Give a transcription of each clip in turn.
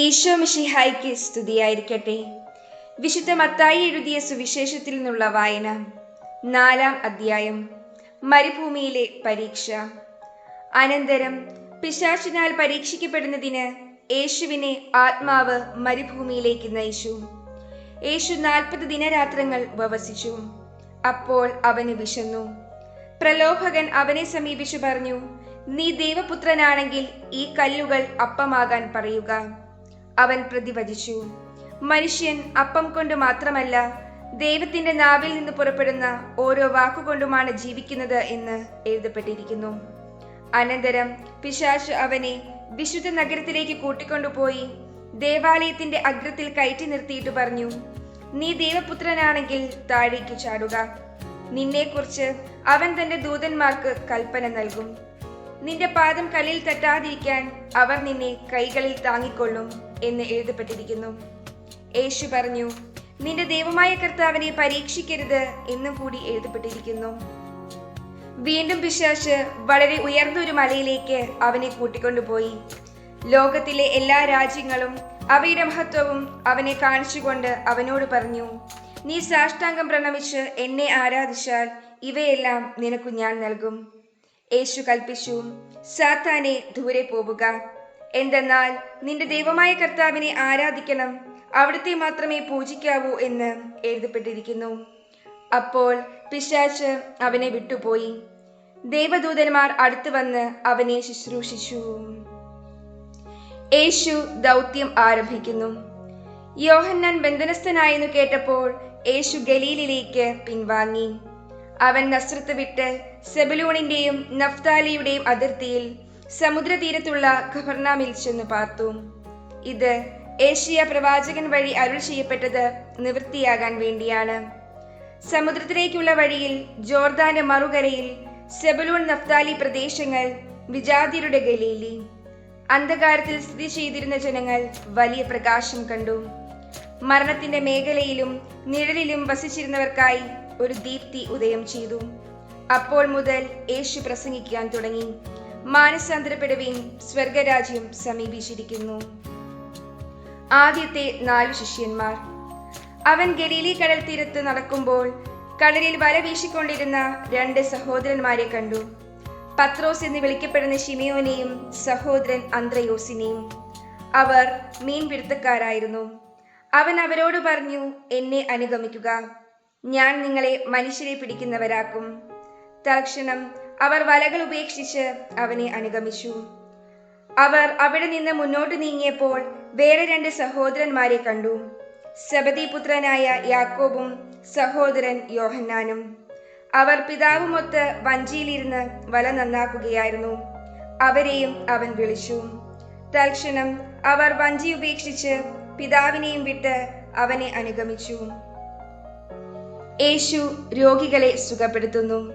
ഈശോ മിഷിഹായിക്ക് സ്തുതിയായിരിക്കട്ടെ. വിശുദ്ധ മത്തായി എഴുതിയ സുവിശേഷത്തിൽ നിന്നുള്ള വായന നാലാം അധ്യായം മരുഭൂമിയിലെ പരീക്ഷ. അനന്തരം പിശാചിനാൽ പരീക്ഷിക്കപ്പെടുന്നതിന് യേശുവിനെ ആത്മാവ് മരുഭൂമിയിലേക്ക് നയിച്ചു. യേശു നാൽപ്പത് ദിനരാത്രങ്ങൾ ഉപവസിച്ചു. അപ്പോൾ അവന് വിശന്നു. പ്രലോഭകൻ അവനെ സമീപിച്ചു പറഞ്ഞു നീ ദൈവപുത്രനാണെങ്കിൽ ഈ കല്ലുകൾ അപ്പമാകാൻ പറയുക. അവൻ പ്രതിവചിച്ചു. മനുഷ്യൻ അപ്പം കൊണ്ട് മാത്രമല്ല ദൈവത്തിന്റെ നാവിൽ നിന്ന് പുറപ്പെടുന്ന ഓരോ വാക്കുകൊണ്ടുമാണ് ജീവിക്കുന്നത് എന്ന് എഴുതപ്പെട്ടിരിക്കുന്നു. അനന്തരം പിശാച് അവനെ വിശുദ്ധ നഗരത്തിലേക്ക് കൂട്ടിക്കൊണ്ടുപോയി ദേവാലയത്തിന്റെ അഗ്രത്തിൽ കയറ്റി നിർത്തിയിട്ട് പറഞ്ഞു നീ ദൈവപുത്രനാണെങ്കിൽ താഴേക്ക് ചാടുക. നിന്നെക്കുറിച്ച് അവൻ തന്റെ ദൂതന്മാർക്ക് കൽപ്പന നൽകും. നിന്റെ പാദം കല്ലിൽ തട്ടാതിരിക്കാൻ അവർ നിന്നെ കൈകളിൽ താങ്ങിക്കൊള്ളും എന്ന് എഴുതപ്പെട്ടിരിക്കുന്നു. യേശു പറഞ്ഞു നിന്റെ ദൈവമായ കർത്താവിനെ പരീക്ഷിക്കരുത് എന്നും കൂടി എഴുതപ്പെട്ടിരിക്കുന്നു. വീണ്ടും പിശാച്ച് വളരെ ഉയർന്ന ഒരു മലയിലേക്ക് അവനെ കൂട്ടിക്കൊണ്ടുപോയി. ലോകത്തിലെ എല്ലാ രാജ്യങ്ങളും അവയുടെ മഹത്വവും അവനെ കാണിച്ചുകൊണ്ട് അവനോട് പറഞ്ഞു നീ സാഷ്ടാംഗം പ്രണമിച്ച് എന്നെ ആരാധിച്ചാൽ ഇവയെല്ലാം നിനക്കു ഞാൻ നൽകും. യേശു കൽപ്പിച്ചു സാത്താനെ ദൂരെ പോവുക. എന്തെന്നാൽ നിന്റെ ദൈവമായ കർത്താവിനെ ആരാധിക്കണം അവിടുത്തെ മാത്രമേ പൂജിക്കാവൂ എന്ന് എഴുതപ്പെട്ടിരിക്കുന്നു. അപ്പോൾ പിശാച്ച് അവനെ വിട്ടുപോയി. ദേവദൂതന്മാർ അടുത്തു വന്ന് അവനെ ശുശ്രൂഷിച്ചു. യേശു ദൗത്യം ആരംഭിക്കുന്നു. യോഹന്നാൻ ബന്ധനസ്ഥനായെന്ന് കേട്ടപ്പോൾ യേശു ഗലീലിലേക്ക് പിൻവാങ്ങി. അവൻ നസ്രത്ത് വിട്ട് സെബലൂണിന്റെയും നഫ്താലിയുടെയും അതിർത്തിയിൽ സമുദ്രതീരത്തുള്ള ഖബർനാമിൽ ചെന്ന് പാർത്തു. ഇത് ഏഷ്യ പ്രവാചകൻ വഴി അരുൾ ചെയ്യപ്പെട്ടത് നിവൃത്തിയാകാൻ വേണ്ടിയാണ്. സമുദ്രത്തിലേക്കുള്ള വഴിയിൽ ജോർദാന്റെ മറുകരയിൽ സെബലൂൺ നഫ്താലി പ്രദേശങ്ങൾ വിജാതിരുടെ ഗലീലി. അന്ധകാരത്തിൽ സ്ഥിതി ചെയ്തിരുന്ന ജനങ്ങൾ വലിയ പ്രകാശം കണ്ടു. മരണത്തിന്റെ മേഖലയിലും നിഴലിലും വസിച്ചിരുന്നവർക്കായി ഒരു ദീപ്തി ഉദയം ചെയ്തു. അപ്പോൾ മുതൽ യേശു പ്രസംഗിക്കാൻ തുടങ്ങി. മാനസാന്തരപ്പെടുവീൻ സ്വർഗരാജ്യം സമീപിച്ചിരിക്കുന്നു. ആദ്യത്തെ നാല് ശിഷ്യന്മാർ. അവൻ ഗലീലി കടൽ തീരത്ത് നടക്കുമ്പോൾ കടലിൽ വല വീശിക്കൊണ്ടിരുന്ന രണ്ട് സഹോദരന്മാരെ കണ്ടു. പത്രോസ് എന്ന് വിളിക്കപ്പെടുന്ന ഷിമിയോനെയും സഹോദരൻ അന്ത്രയോസിനെയും. അവർ മീൻപിടുത്തക്കാരായിരുന്നു. അവൻ അവരോട് പറഞ്ഞു എന്നെ അനുഗമിക്കുക. ഞാൻ നിങ്ങളെ മനുഷ്യരെ പിടിക്കുന്നവരാക്കും. തൽക്ഷണം അവർ വലകൾ ഉപേക്ഷിച്ച് അവനെ അനുഗമിച്ചു. അവർ അവിടെ നിന്ന് മുന്നോട്ട് നീങ്ങിയപ്പോൾ വേറെ രണ്ട് സഹോദരന്മാരെ കണ്ടു. സബദി പുത്രനായ യാക്കോബും സഹോദരൻ യോഹന്നാനും. അവർ പിതാവുമൊത്ത് വഞ്ചിയിലിരുന്ന് വല നന്നാക്കുകയായിരുന്നു. അവരെയും അവൻ വിളിച്ചു. തൽക്ഷണം അവർ വഞ്ചി ഉപേക്ഷിച്ച് പിതാവിനെയും വിട്ട് അവനെ അനുഗമിച്ചു. യേശു രോഗികളെ സുഖപ്പെടുത്തുന്നു.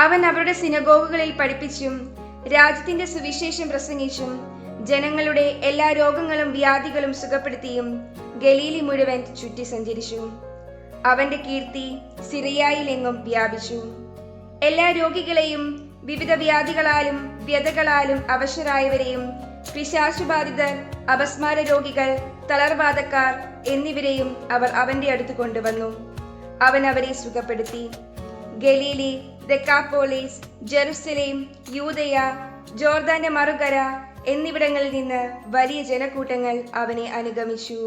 അവൻ അവരുടെ സിനഗോഗുകളിൽ പഠിപ്പിച്ചും രാജ്യത്തിന്റെ സുവിശേഷം പ്രസംഗിച്ചും ജനങ്ങളുടെ എല്ലാ രോഗങ്ങളും വ്യാധികളും സുഖപ്പെടുത്തിയും ഗലീലി മുഴുവൻ ചുറ്റി സഞ്ചരിച്ചു. അവന്റെ കീർത്തി സിറിയായിലെങ്ങും വ്യാപിച്ചു. എല്ലാ രോഗികളെയും വിവിധ വ്യാധികളാലും വ്യതകളാലും അവശരായവരെയും പിശാശുബാധിതർ അപസ്മാര രോഗികൾ തളർവാദക്കാർ എന്നിവരെയും അവർ അവന്റെ അടുത്ത് കൊണ്ടുവന്നു. അവൻ അവരെ സുഖപ്പെടുത്തി. ഗലീലി ദക്കാപ്പോളീസ് ജെറുസലേം യൂതയ ജോർദാന്റെ മറുകര എന്നിവിടങ്ങളിൽ നിന്ന് വലിയ ജനക്കൂട്ടങ്ങൾ അവനെ അനുഗമിച്ചു.